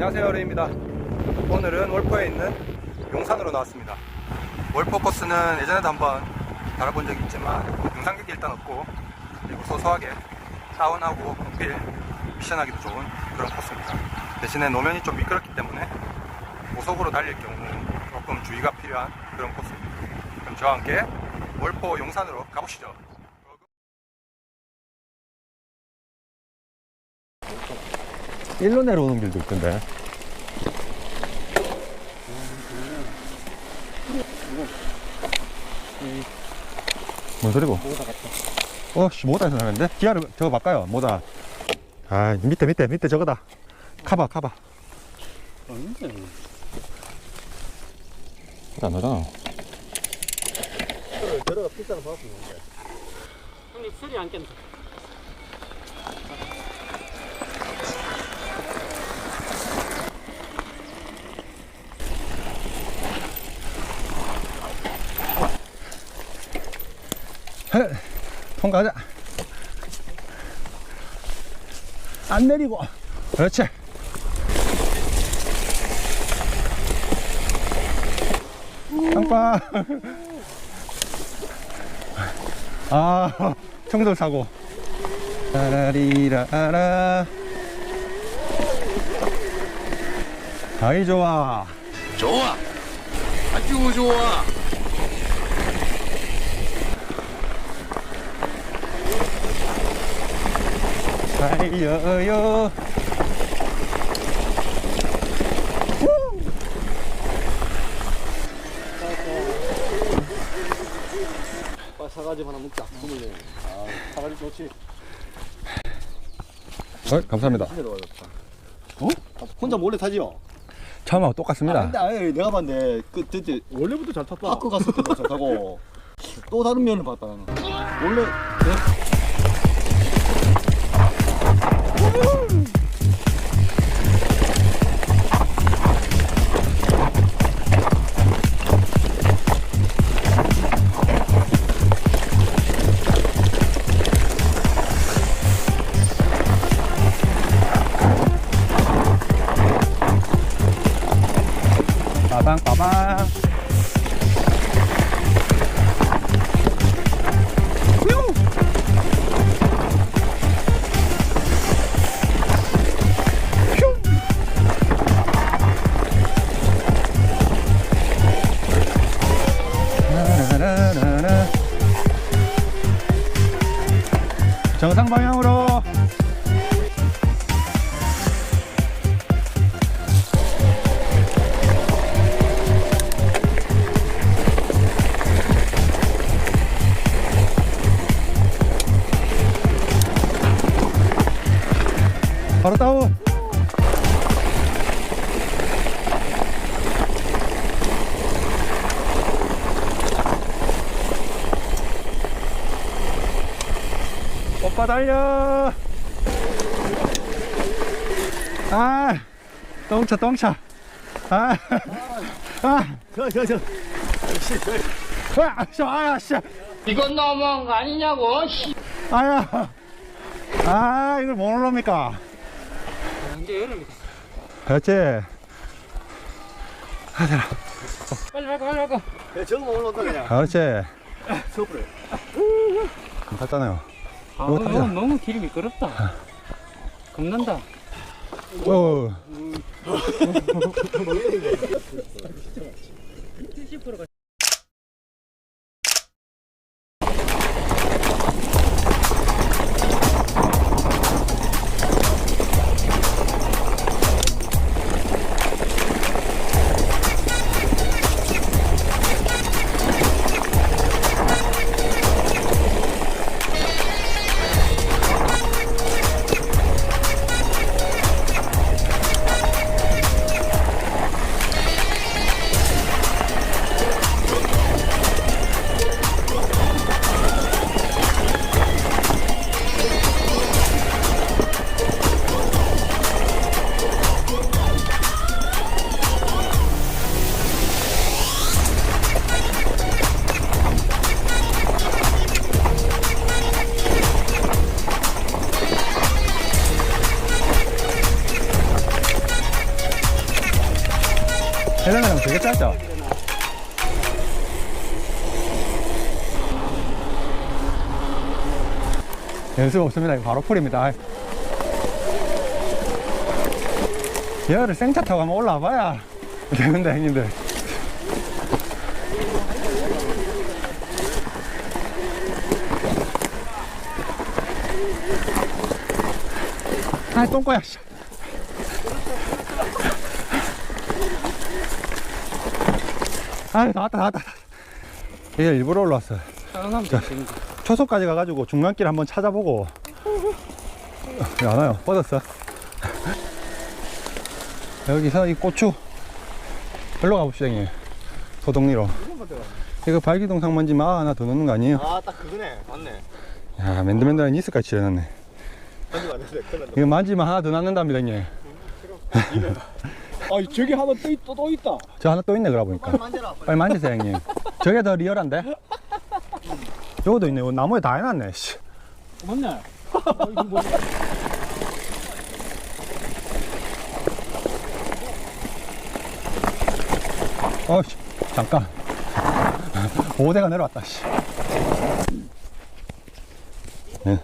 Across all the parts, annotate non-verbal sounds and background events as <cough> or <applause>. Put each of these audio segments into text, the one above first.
안녕하세요 레입니다. 오늘은 월포에 있는 용산으로 나왔습니다. 월포 코스는 예전에도 한번 달아본 적이 있지만 영상객이 일단 없고 그리고 소소하게 사원하고 공필 미션하기도 좋은 그런 코스입니다. 대신에 노면이 좀 미끄럽기 때문에 고속으로 달릴 경우 조금 주의가 필요한 그런 코스입니다. 그럼 저와 함께 월포 용산으로 가보시죠 일로 내려오는 길도 있던데. 뭔 소리고? 모다 같다. 어, 씨, 모다에서 나는데? 기아를 저거 바꿔요, 모다. 아, 밑에, 밑에, 밑에 저거다. 카바, 카바. 아닌데. 안 나잖아. 들어가 비싼 거 있는데. 형님 술이 안 깬다. 헤, 통과하자. 안 내리고. 그렇지. 빵빵. 아, 청돌 사고. 라라리라라. 아이, 좋아. 좋아. 아주 좋아. 달려요. 아, 사가지 하나 먹자. 스물네. 아, 사가지 좋지. 어, 감사합니다. 어? 혼자 몰래 타지요? 처음하고 아, 똑같습니다. 근데 아예 내가 봤는데 그 그때 원래부터 잘 탔다. 학교 갔을 때도 잘 타고 <laughs> 또 다른 면을 봤다 나는. 원래 빠 Woohoo! 바로 다운 오빠 달려 아 똥차 똥차 아, 아, 저저 저. 아, 씨, 아야, 씨, 이건 너무한 거 아니냐고. 씨. 아야, 아, 이걸 뭐 올랍니까? 이제 여름이. 그렇지. 빨리 빨리 빨리 빨리. 야, 저거 올라온다 그냥. 그렇지. 서브래. 갔잖아요. 아, 이거 타자. 너무, 너무 길이 미끄럽다. 겁난다. 오, <laughs> 70%가 짧죠? 연습 없습니다. 바로 풀입니다. 열을 생차 타고 한번 올라와 봐야 되는데, 형님들. 아, 똥꼬야, 씨. 아, 나왔다, 나왔다. 이게 일부러 올라왔어요. 따뜻하면 되니까. 초소까지 가가지고 중간길 한번 찾아보고. 왜안 와요? 뻗었어. 여기서 이 고추. 일로 가봅시다, 형님. 소독리로. 이거 발기동상 먼지 마 하나 더 넣는 거 아니에요? 아 딱 그거네 맞네 야, 맨들맨들한 니스까지 칠해놨네. 가지고 안 됐어요 큰일 났다 이거 만지면 하나 더 낳는답니다, 형님. 아 저기 하나 또, 있, 또, 또 있다 저 하나 또 있네, 그러고 보니까. 만져라 빨리 만지세요, 형님. 저게 더 리얼한데? 요거도 있네. 이거 나무에 다 해놨네, 씨. 맞네. 어, 씨, 잠깐. 5대가 내려왔다, 씨. 네.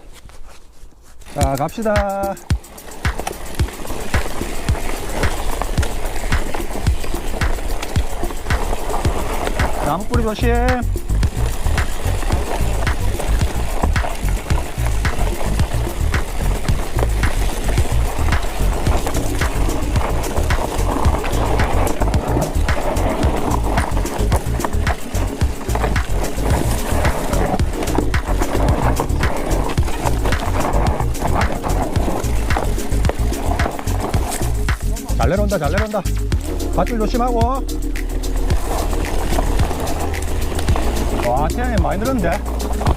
자, 갑시다. 나무 뿌리 조심. 잘 내려온다, 잘 내려온다. 밧줄 조심하고. 와, 태양이 많이 늘었는데?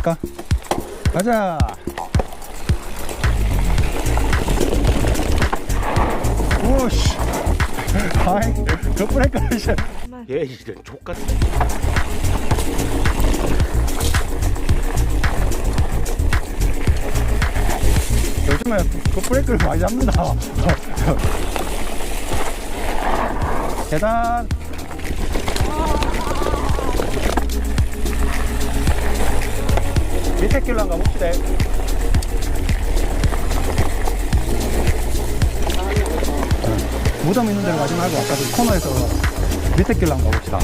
쏩니까? 가자. 오씨. <laughs> 아이, 그 브레이크, 씨. 얘 이런 족같은 요즘에 그 브레이크를 많이 잡는다. <laughs> 계단. 밑에 길로 한가 봅시다. 어, 무덤 있는 데로 가지 말고 아까 그 코너에서 밑에 길로 한가 봅시다.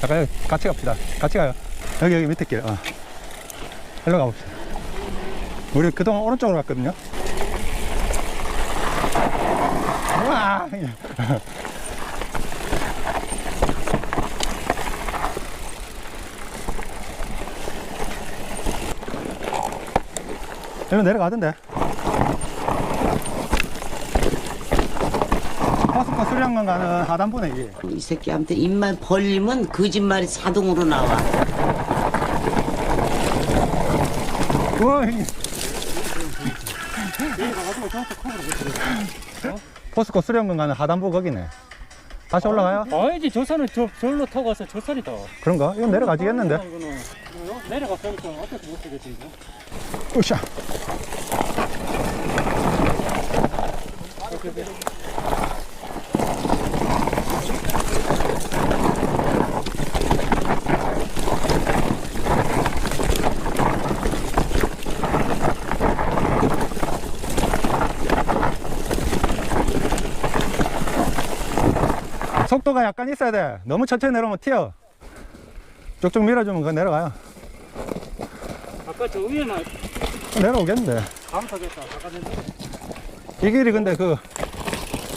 잠깐 같이 갑시다. 같이 가요. 여기 여기 밑에 길. 어. 일로 가봅시다. 우리 그동안 오른쪽으로 갔거든요. 우와! <laughs> 여기 내려가던데. 파스코 수량관 가는 하단부네, 이게. 이 새끼한테 입만 벌리면 거짓말이 자동으로 나와. 우와, 형님. 포스코 수령관 가는 하단부 거기네. 다시 올라가요? 아니지 저 산을 저 절로 타고 와서 저 산이다. 그런가? 이건 내려가지겠는데? 이거는? 내려갔으니까 앞에서 못 쓰겠지 이거. 으쌰. 속도가 약간 있어야 돼. 너무 천천히 내려오면 튀어. 쭉쭉 밀어주면 그거 내려가요. 아까 저 위에는 내려오겠는데. 감 타겠다. 아까 전에 이 길이 근데 그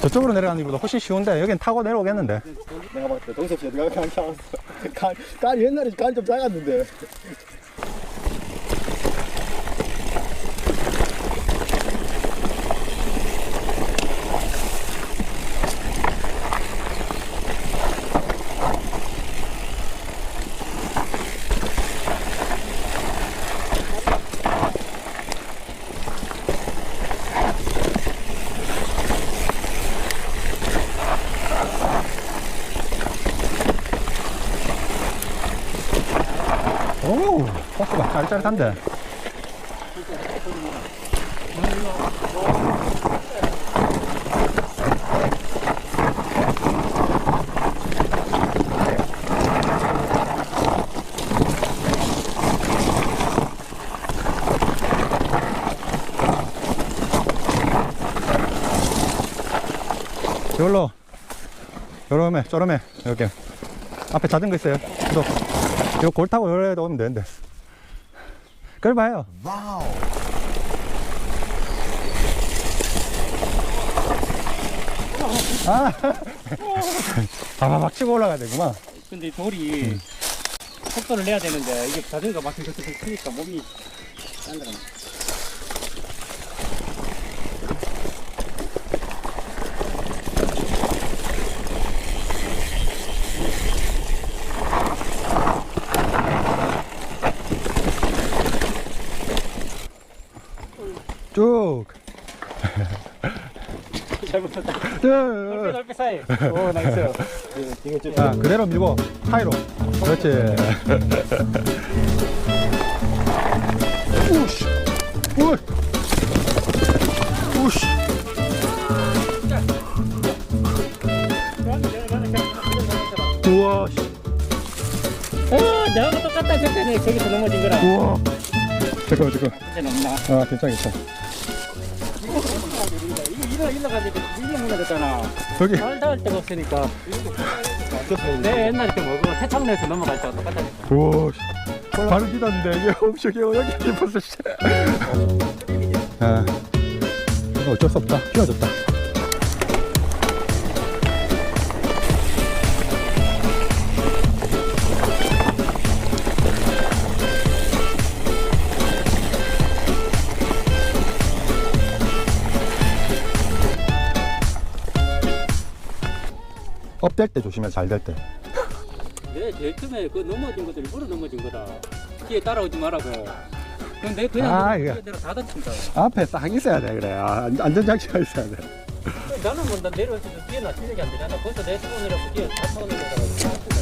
저쪽으로 내려가는 것보다 훨씬 쉬운데 여긴 타고 내려오겠는데 내가 봤을 때 동섭 씨 내가 그냥 알았어. 간, 간이 옛날에 간 좀 작았는데. 오 버스가 짜릿짜릿한데. 여기로. 요러매 쪼러매 이렇게 앞에 자전거 있어요. 구독 이거 골 타고 요래 오면 되는데. 그걸 봐요. 아, <laughs> 바바박 치고 올라가야 되구만. 근데 돌이 속도를 내야 되는데 이게 자전거 막힌 것도 크니까 몸이 딴 거는. 쭉. 잘못했다. 넓게 쭉. 넓게 사이. 오 나이스. 이거 좀. 자, 그대로 밀고, 하이로. 그렇지. 우씨. 우 우씨. 우와. 씨. 어, 나하고 똑같다 저때는 저기서 넘어진 거라. 우와. 잠깐만, 잠깐만. 이제 넘나. 아, 괜찮아, 괜찮아. 이거 일어 가지고 일어 무너졌잖아. 여기. 발 닿을 데가 없으니까. 내 옛날에 그 뭐고 세창로에서 넘어갈 때가 똑같다니까. 씨. 발을 디뎠는데, 이게 엄청 귀여워. 여기 깊었어, 씨. 아. 이거 어쩔 수 없다. 휘어졌다. 업 될 때 조심해, 잘 될 때. 내 제일 처음에 그 넘어진 것도 일부러 넘어진 거다. 뒤에 따라오지 말라고. 근데 그냥 아, 아, 이거. 내가 다 다친다. 앞에 딱 있어야 돼, 그래. 아, 안- 안전장치가 있어야 돼. 나는 뭐나 내려올 때도 뒤에 나 실력이 안 되잖아. 벌써 내 손으로 뒤에 다 손으로 가다가